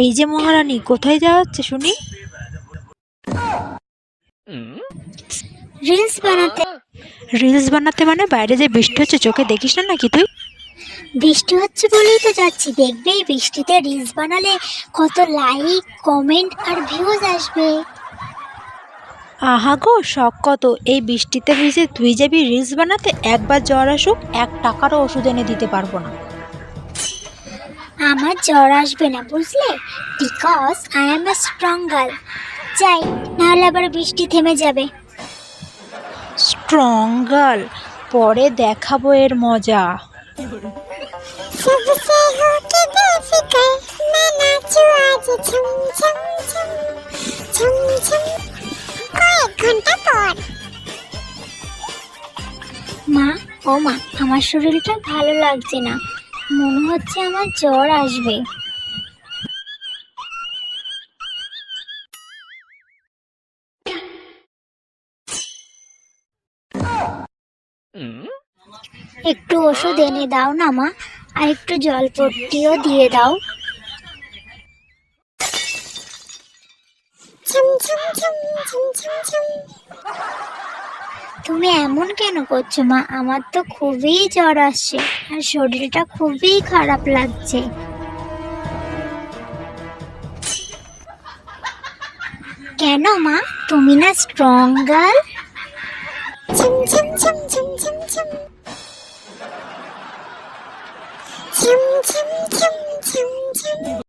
এই যে মহারানী কোথায় যাওয়া হচ্ছে শুনি? রিলস বানাতে। রিলস বানাতে মানে বাইরে যে বৃষ্টি হচ্ছে চোখে দেখিস না নাকি তুই? বৃষ্টি হচ্ছে বলেই তো যাচ্ছি। দেখবে বৃষ্টিতে রিলস বানালে কত লাইক কমেন্ট আর ভিউজ আসবে। আহা গো শখ কত। এই বৃষ্টিতে ভিজে তুই যাবি রিলস বানাতে একবার জ্বর আসুক এক টাকারও ওষুধ এনে দিতে পারব না। আমার জ্বর আসবে না বুঝলে? Because I am a strong girl যাই নাহলে আবার বৃষ্টি থেমে যাবে। স্ট্রং গার্ল পরে দেখাবো এর মজা। মা ও মা আমার শরীরটা ভালো লাগছে না। মনে হচ্ছে আমার জ্বর আসবে। একটু ওষুধ এনে দাও না, মা, আর একটু জলপট্টিও দিয়ে দাও। তুমি এমন কেন করছ, মা? আমার তো খুবই জ্বর আসছে আর শরীরটা খুবই খারাপ লাগছে। কেন, মা? তুমি না স্ট্রং গার্ল ছম